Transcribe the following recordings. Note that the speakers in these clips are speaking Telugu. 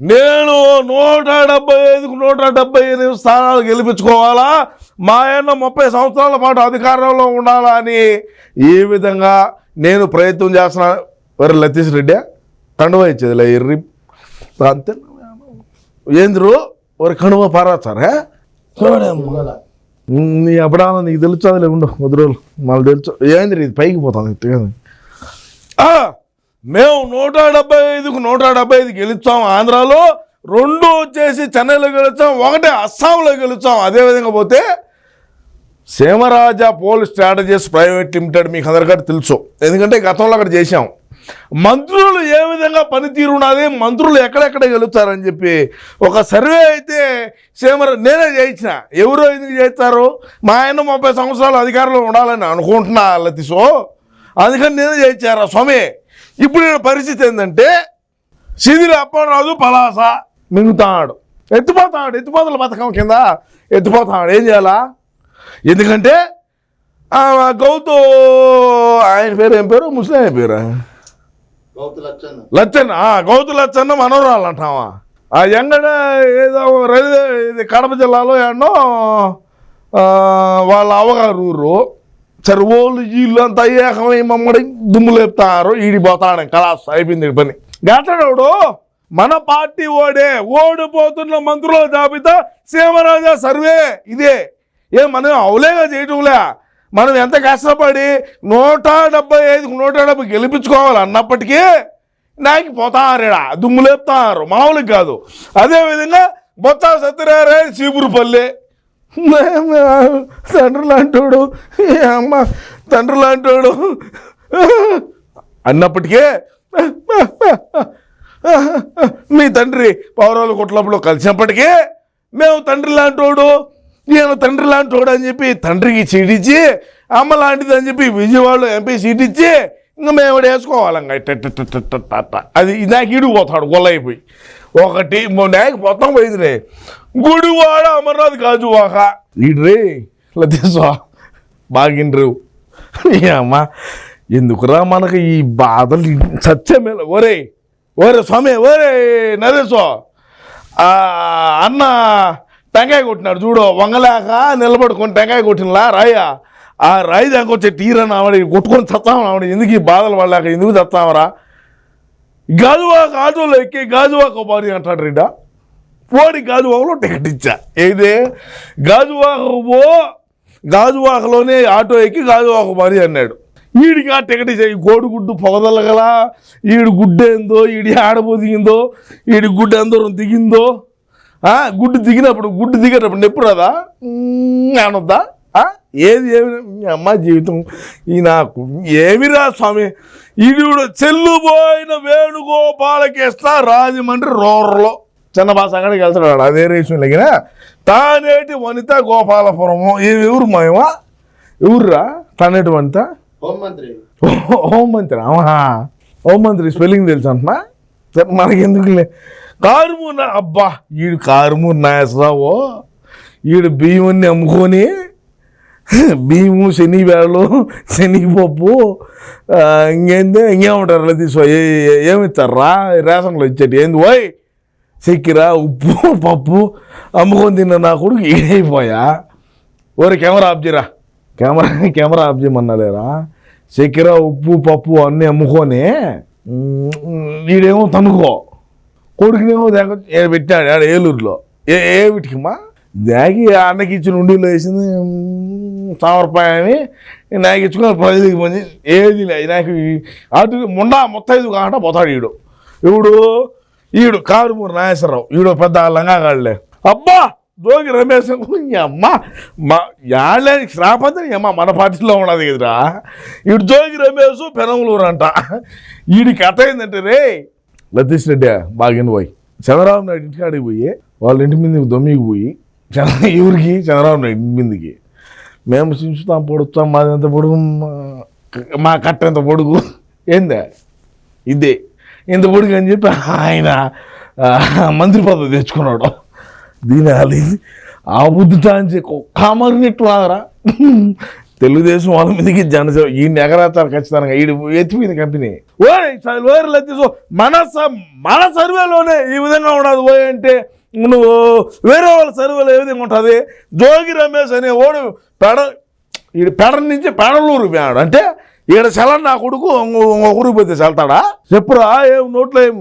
నేను నూట డెబ్బై ఐదుకు నూట డెబ్బై ఎనిమిది స్థానాలు గెలిపించుకోవాలా? మా ఆయన ముప్పై సంవత్సరాల పాటు అధికారంలో ఉండాలా అని ఈ విధంగా నేను ప్రయత్నం చేస్తున్నా. వరి లతీష్ రెడ్డి. కండువ ఇచ్చేదిలే ఎర్రి అంతే. ఏంద్రు? ఒక కణువ పారాచారా నీ అబడాల నీకు తెలుసు అది లేకుండా రోజులు. మళ్ళీ తెలుసు. ఏంది ఇది పైకి పోతాను ఆ, మేము నూట డెబ్బై ఐదుకు నూట డెబ్బై ఐదు గెలుస్తాం ఆంధ్రాలో రెండు వచ్చేసి చెన్నైలో గెలుచాం ఒకటే అస్సాంలో గెలుచాం. అదేవిధంగా పోతే సేమరాజా పోల్ స్ట్రాటజీస్ ప్రైవేట్ లిమిటెడ్ మీకు అందరికీ తెలుసు. ఎందుకంటే గతంలో అక్కడ చేశాం. మంత్రులు ఏ విధంగా పనితీరు ఉన్నది మంత్రులు ఎక్కడెక్కడ గెలుస్తారని చెప్పి ఒక సర్వే అయితే సేమరా నేనే చేయించిన. ఎవరో ఎందుకు చేస్తారు? మా ఆయన ముప్పై సంవత్సరాలు అధికారంలో ఉండాలని అనుకుంటున్నా లతీసో. అందుకని నేనే చేయించారా? స్వామి ఇప్పుడు పరిస్థితి ఏంటంటే శిథిల అప్పరాజు పలాస మింగుతాడు. ఎత్తిపోతాడు ఎత్తిపోతల పథకం కింద. ఎత్తిపోతాడు. ఏం చేయాలా? ఎందుకంటే గౌతు ఆయన పేరు ఏం పేరు? ముస్లిం ఆయన పేరు? లచ్చన్న. గౌతు లచ్చన్న మనోరాలు అంటావా? ఆ ఎంగడ ఏదో రైల్వే ఇది కడప జిల్లాలో ఎన్నో వాళ్ళ అవగారు ఊరు. చెరువులు ఓళ్ళు వీళ్ళు అంతా ఏకమై మమ్మడి దుమ్ము లేపుతారు. ఈడిపోతాడు కలాస్ అయిపోయింది ఈ పని. గతడు మన పార్టీ ఓడే ఓడిపోతున్న మంత్రుల జాబితా సీమరాజా సర్వే ఇదే. ఏ మనం అవలేగా చేయటంలే. మనం ఎంత కష్టపడి నూట డెబ్బై ఐదుకు నూట డెబ్బై గెలిపించుకోవాలి అన్నప్పటికీ నాకు పోతారేడా దుమ్ము లేపుతారు. మామూలుగా కాదు. అదేవిధంగా బొత్స సత్యనారాయణ చీపురుపల్లి తండ్రి లాంటోడు అమ్మ తండ్రి లాంటోడు. అన్నప్పటికే మీ తండ్రి పౌరాలు కొట్టినప్పుడు కలిసినప్పటికీ మేము తండ్రి లాంటోడు ఈయన తండ్రి లాంటోడు అని చెప్పి తండ్రికి చీడించి అమ్మ లాంటిది అని చెప్పి విజయవాడలో ఎంపీ సీట్ ఇచ్చి ఇంకా మేము వేసుకోవాలి ఇంకా ఇట్ట అది నాకు ఇడు పోతాడు అయిపోయి. ఒకటి నాకు మొత్తం పోయిందిలే. గుడివాడ అమర్నాథ్ కాజు వాక ఈడ్రే లతీస్వా బాగిండ్రు అమ్మా ఎందుకురా మనకు ఈ బాధలు? సత్యమే ఒరే ఒరే స్వామి ఒరే నరేశో ఆ అన్న టెంకాయ కొట్టినాడు చూడు వంగలేక నిలబడుకొని టెంకాయ కొట్టినలా రాయ ఆ రాయి దానికి వచ్చే టీరని ఆవిడ కొట్టుకొని చస్తాం ఆవిడ ఎందుకు ఈ బాధలు పడలేక ఎందుకు చస్తామరా? గాజువాక ఆటోలో ఎక్కి గాజువాక పోని అంటాడు రీడా. పోడి గాజువాకలో టికెట్ ఇచ్చా. ఏదే? గాజువాక పో గాజువాకలోనే ఆటో ఎక్కి గాజువాక పోని అన్నాడు. ఈడికి ఆ టికెట్ ఇచ్చాయి కోడిగుడ్డు పొగదలగల. ఈడి గుడ్డు ఏందో ఈడి ఆడబో దిగిందో ఈడి గుడ్డు అందరం దిగిందో. గుడ్డు దిగినప్పుడు గుడ్డు దిగేటప్పుడు నొప్పి రాదా అనొద్దా ఏది ఏమి మీ అమ్మ జీవితం. ఈ నాకు ఏమిరా స్వామి? ఇది కూడా చెల్లుపోయిన వేణుగోపాలకృష్ణ రాజమండ్రి రోర్లో చిన్న భాష అక్కడికి వెళ్తున్నాడు అదే రేషన్ లగిన. తానేటి వనిత గోపాలపురము. ఏమి ఎవరు మాయమా ఎవర్రా తానేటి వనిత? హోంమంత్రి. ఆహా. హోంమంత్రి స్పెల్లింగ్ తెలుసు అంటున్నా? మనకెందుకులే. కారుమూరు అబ్బా ఈడు కారుమూరు నాగేశ్వరరావు ఈడు బియ్యాన్ని అమ్ముకొని బియ్యము శనివేళలు శనగపప్పు ఆ, ఇంకేంది? ఇంకేమంటారు అలా తీసుకో. ఏమిస్తారా రేషన్లో ఇచ్చేటి. ఏంది? ఓయ్ చక్కెర ఉప్పు పప్పు అమ్ముకొని తిన్న నా కొడుకు ఏడైపోయా? ఓరే కెమెరా ఆఫ్ చేయరా. కెమెరా కెమెరా ఆఫ్ చేయమన్నా లేరా చక్కెర ఉప్పు పప్పు అన్నీ అమ్ముకొని వీడేమో తనుకో. కొడుకునేమో దేక పెట్టాడు ఆడ ఏలూరులో. ఏ ఏ వీటికిమా దాగి అన్నకి ఇచ్చిన ఉండిలో వేసింది సామర్పాయని నాకు ఇచ్చుకున్న ప్రజలకి మంచి ఏది లేదు నాకు అటు ముండా ముత్తైదు కాకుండా పోతాడు ఈడు. ఈడు ఈడు కారుమూరు నాగేశ్వరరావు ఈడు పెద్ద లంగాగాళ్ళే. అబ్బా దోగి రమేష్ ఈ అమ్మ మా యాళ్ళే శ్రాపంతి అమ్మ మన పార్టీలో ఉన్నది కదరా. ఈడు జోగి రమేష్ పెనంగులూరు అంట ఈడి కథ ఏంటంటే రే లతీష్ రెడ్డి బాగిన పోయి. చంద్రబాబు నాయుడు ఇంటికాడికి పోయి వాళ్ళ ఇంటి మీద దొమ్మికి పోయి చంద్ర ఎవరికి చంద్రబాబు నాయుడు మిందికి. మీదకి మేము చూస్తాం పొడుస్తాం మాది ఎంత పొడుగు మా- మా కట్ట ఎంత పొడుగు. ఏందే? ఇదే. ఇంత పొడుగు అని చెప్పి ఆయన మంత్రి పదవి తెచ్చుకున్నాడు. దీని అది ఆ బుద్ధి టాంచి కామరినట్టు రాదరా తెలుగుదేశం వాళ్ళ మీదకి జనసేన ఈ ఎగరేస్తారు ఖచ్చితంగా ఈ ఎత్తిపోయింది కంపెనీ. ఓయ్ ఓయ్ లతీసు మన స- మన సర్వేలోనే ఈ విధంగా ఉండదు ఓయ్ అంటే నువ్వు వేరే వాళ్ళ సర్వేలు ఏ విధంగా ఉంటుంది? జోగి రమేష్ అనే ఓడు పెడ ఈ పెడ నుంచి పెడలూరు పోయాడు. అంటే ఈడ సెలన్ నా కొడుకు ఊరికి పోతే సెల్తాడా? చెప్పురా ఏం నోట్లో ఏం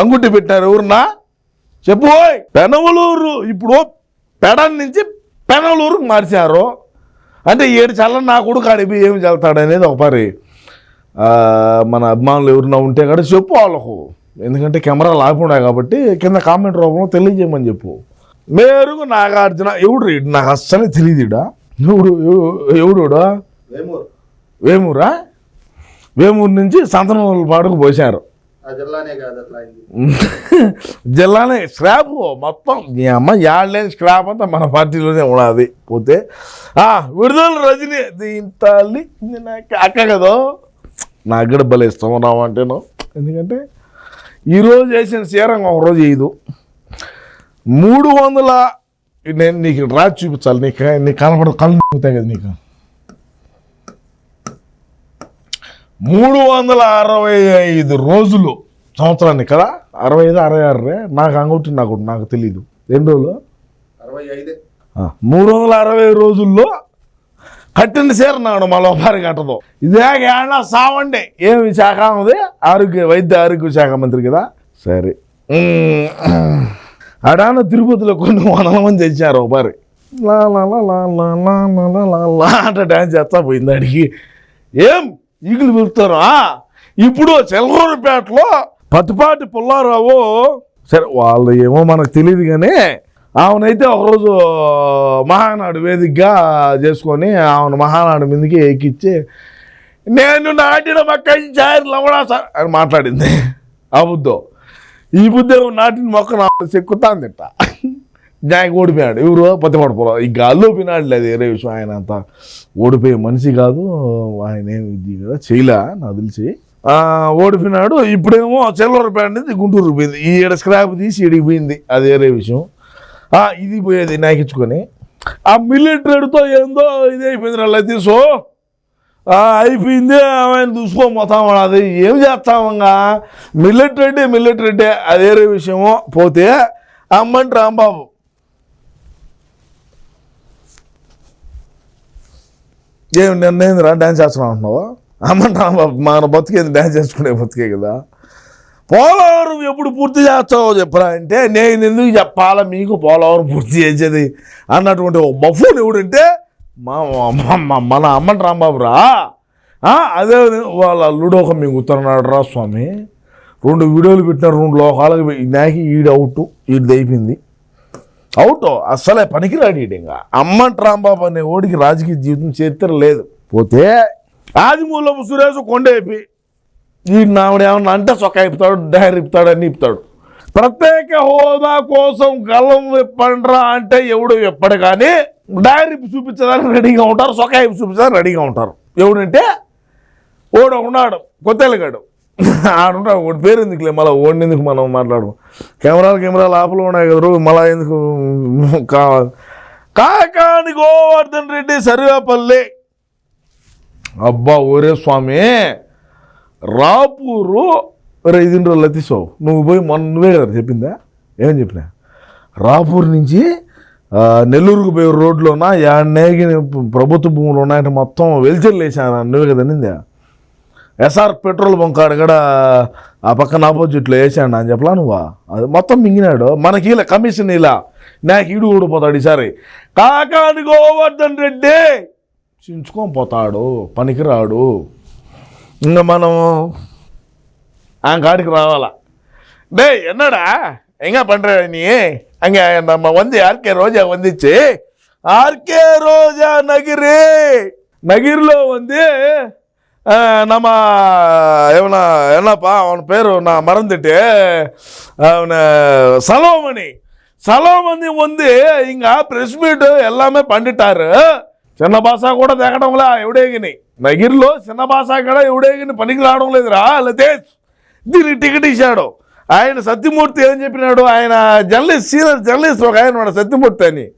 అంగుట్టి పెట్టినారు ఎవరున్నా చెప్పు పెనవలూరు ఇప్పుడు పెడ నుంచి పెనవలూరుకు మార్చారు. అంటే ఏడు చల్ల నా కొడుకు ఆడిపి ఏమి చల్లుతాడు అనేది ఒక పరి మన అభిమానులు ఎవరన్నా ఉంటే కదా చెప్పు వాళ్ళకు. ఎందుకంటే కెమెరా లాకుండా కాబట్టి కింద కామెంట్ రూపంలో తెలియజేయమని చెప్పు. మేరుగు నాగార్జున ఎవడు రీడు నాకు అస్సలే తెలియదుడా ఎవడు ఎవడుడా వేమూరు. వేమూరా? వేమూరు నుంచి సంతనూరు పాడుకు పోశారు. ఆ జిల్లానే స్క్రాప్ మొత్తం. మీ అమ్మ యాడ్లేని స్క్రాప్ అంతా మన పార్టీలోనే ఉన్నది. పోతే విడుదల రజని దీంతాలి అక్క కదా. నాకు కూడా భలే ఇష్టం రావు అంటేను ఎందుకంటే ఈరోజు వేసిన సీరం ఒక రోజు వేయదు మూడు వందల నేను నీకు రాజు చూపించాలి. నీకు నీకు కనపడదు. కళ్ళు తిరుగుతాయి కదా నీకు. మూడు వందల అరవై ఐదు రోజులు సంవత్సరానికి కదా? అరవై ఐదు అరవై ఆరు రే? నాకు అంగుటి నాకు నాకు తెలియదు ఎన్ని రోజులు? అరవై ఐదే. మూడు వందల అరవై రోజుల్లో ಕಟ್ಟಿನ ಸೇರು మళ్ళీ ఒకసారి ಕಟ್ಟದು ఇదే ఏమన్నా సావండే ఏమి శాఖ ఉంది ఆరోగ్య వైద్య ఆరోగ్య శాఖ మంత్రి కదా సరే అడాన తిరుపతిలో కొన్ని వనమం తెచ్చారు ఒకసారి అంటే డ్యాన్స్ చేస్తా పోయింది అడిగి ఏం ఈగులు పిలుతారా ఇప్పుడు చెల్లూరుపేటలో పత్తిపాటి పుల్లారావు సరే వాళ్ళు ఏమో మనకు తెలియదు కానీ ఆమెనైతే ఒకరోజు మహానాడు వేదికగా చేసుకొని ఆమెను మహానాడు మీదకి ఎక్కిచ్చి నేను నాటిన మొక్క చారు లవడా సార్ అని మాట్లాడింది. ఆ బుద్ధో ఈ బుద్ధి నాటిన మొక్క నా తిట్ట జాకి ఓడిపోయాడు. ఎవరు? పత్తిపాటి పొలం ఈ గాల్లో పినాడు లేదు వేరే విషయం ఆయన అంత ఓడిపోయే మనిషి కాదు. ఆయన ఏమి కదా చేయలే నాకు తెలిసి. ఓడిపోయినాడు. ఇప్పుడేమో చెల్లూరుపేట నుంచి గుంటూరు పోయింది. ఈ ఏడ స్క్రాప్ తీసి ఇడిగిపోయింది అది వేరే విషయం ఇది పోయేది నాకిచ్చుకొని. ఆ మిలిటరీతో ఏందో ఇది అయిపోయింది అలా తీసు అయిపోయింది ఆయన చూసుకోపోతాం అది ఏం చేస్తామంగా మిలిటరీ మిలిటరీ అదేరే విషయమో విషయము. పోతే అమ్మంటి రాంబాబు. ఏమి నిర్ణయిందిరా డ్యాన్స్ చేస్తున్నావు అంటున్నావు? అమ్మంటి రాంబాబు మన బతికేది? డ్యాన్స్ చేసుకునే బతికే కదా. పోలవరం ఎప్పుడు పూర్తి చేస్తావో చెప్పరా అంటే నేను ఎందుకు చెప్పాలా? మీకు పోలవరం పూర్తి చేసేది అన్నటువంటి ఒక బఫూన్ ఎవడంటే మా మన అమ్మని రాంబాబు రా అదే వాళ్ళ అల్లుడు మీకు ఉత్తరనాడు రా స్వామి? రెండు వీడియోలు పెట్టినారు రెండు లోకాలకు పోయి- నాకు ఈడు అవుట్ ఈడు దైపింది అవుట్ అస్సలే పనికిరాడు ఈడు ఇంకా. అమ్మంట రాంబాబు అనే ఓడికి రాజకీయ జీవితం చరిత్ర లేదు. పోతే ఆదిమూలపు సురేష్ కొండేపి ఈ నావిడ ఏమన్నా అంటే చొక్కా ఇప్పుతాడు డైరీ ఇప్పుతాడు అన్ని ఇప్పుతాడు ప్రత్యేక హోదా కోసం గల్లం విప్పండ్రా అంటే ఎవడు విప్పడు కానీ డైరీ చూపించడానికి రెడీగా ఉంటారు చొక్కా ఇప్పి చూపించడానికి రెడీగా ఉంటారు. ఎవడంటే ఓడు ఉన్నాడు కొత్తెలగాడు. ఆడుంటాడు వాడి పేరు ఎందుకులే మళ్ళీ ఓడినందుకు మనం మాట్లాడు కెమెరాలు కెమెరాలు ఆపులు ఉన్నాయి కదా మళ్ళీ ఎందుకు కావాలి కాకాని గోవర్ధన్ రెడ్డి సర్వేపల్లి. అబ్బా ఓరే స్వామి. రాపూరు రే ఇది రోజులు నువ్వు పోయి మొన్న నువ్వే కదా చెప్పిందా? ఏమని చెప్పినా? రాపూర్ నుంచి నెల్లూరుకు పోయే రోడ్లోన? యాడ్నేగి ప్రభుత్వ భూములు ఉన్నాయంటే మొత్తం వెల్చర్లు వేసాను నువ్వే కదా ఎస్ఆర్ పెట్రోల్ బంక్ కాడ కూడా ఆ పక్కన ఆపోజిట్లో వేసాడు అని చెప్పలా నువ్వా? అది మొత్తం మింగినాడు. మనకి ఇలా కమిషన్ ఇలా నాకు ఈడు ఊడిపోతాడు ఈసారి. కాకాని గోవర్ధన్ రెడ్డి! చించుకొని పోతాడు పనికిరాడు. ఇంకా మనం ఆ காடுக்கு రావాలా டேய் என்னடா? எங்கே பண்ணுற நீ? அங்கே நம்ம வந்து ஆர்கே ரோஜா வந்துச்சு. ஆர்கே ரோஜா நகிரு. நகிரில் வந்து நம்ம எவனா என்னப்பா அவன் பேர் நான் மறந்துட்டு அவனை சலோமணி. சலோமணி வந்து இங்கே ப்ரெஸ் மீட்டு எல்லாமே பண்ணிட்டாரு. சின்ன பாசா கூட தேக்கணுங்களா எப்படி நீ నగిరిలో చిన్న భాష కూడా ఎవడే పనికి రావడం లేదురా లతేష్. దీనికి టికెట్ ఇచ్చాడు. ఆయన సత్యమూర్తి ఏం చెప్పినాడు? ఆయన జర్నలిస్ట్ సీనియర్ జర్నలిస్ట్ ఒక ఆయన ఉన్నాడు సత్యమూర్తి అని.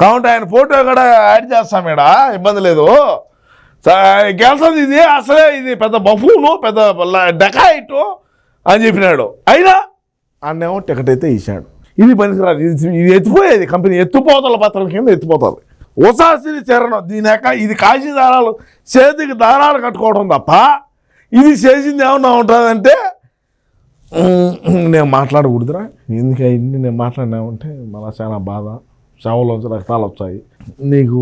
కాబట్టి ఆయన ఫోటో కూడా యాడ్ చేస్తాం ఇక్కడ ఇబ్బంది లేదు. స- గెలిచింది ఇది అసలే ఇది పెద్ద బఫూను పెద్ద డెకాయిట్ అని చెప్పినాడు. అయినా అన్నేమో టికెట్ అయితే ఇచ్చాడు. ఇది పనికిరాదు ఇది ఇది ఎత్తిపోయేది కంపెనీ ఎత్తిపోతల పత్రాల కింద ఎత్తిపోతుంది. ఉసాసిని చేరడం దీనిక ఇది కాశీ దారాలు చేతికి దారాలు కట్టుకోవడం తప్ప ఇది చేసింది ఏమన్నా ఉంటుందంటే నేను మాట్లాడకూడదురా. ఎందుకు అవన్నీ నేను మాట్లాడినామంటే మళ్ళీ చాలా బాధ. శవంలోంచి రక్తాలు వచ్చాయి నీకు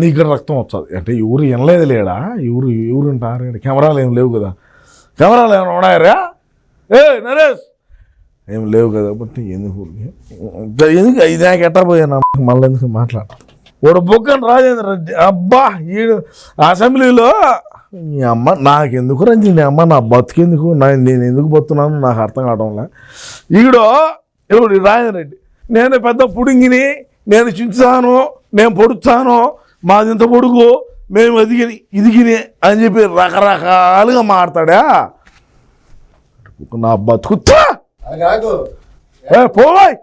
నీకు రక్తం వచ్చాది అంటే ఎవరు వినలేదు లేడా? ఎవరు ఎవరు ఉంటారు? కెమెరాలు ఏం లేవు కదా. కెమెరాలు ఏమైనా ఉన్నాయరా? ఏ నరేష్! ఏం లేవు కదా బట్టి ఎందుకు ఎందుకు? ఇది నాకు ఎట్టా మళ్ళీ ఎందుకు మాట్లాడ వాడు బొక్కని రాజేంద్ర రెడ్డి. అబ్బా ఈడు అసెంబ్లీలో నీ అమ్మ నాకెందుకు రంజి నీ అమ్మ? నా బతుకెందుకు? నా నేను ఎందుకు బతున్నాను నాకు అర్థం కావడంలే? ఈడో ఇప్పుడు రాజేంద్ర రెడ్డి? నేను పెద్ద పుడింగిని. నేను చించుతాను. నేను పొడుస్తాను మాది ఇంత పొడుగు. మేము ఎదిగిని ఇదిగిని అని చెప్పి రకరకాలుగా మాడతాడా నా బతుకుతా పోవాయ్!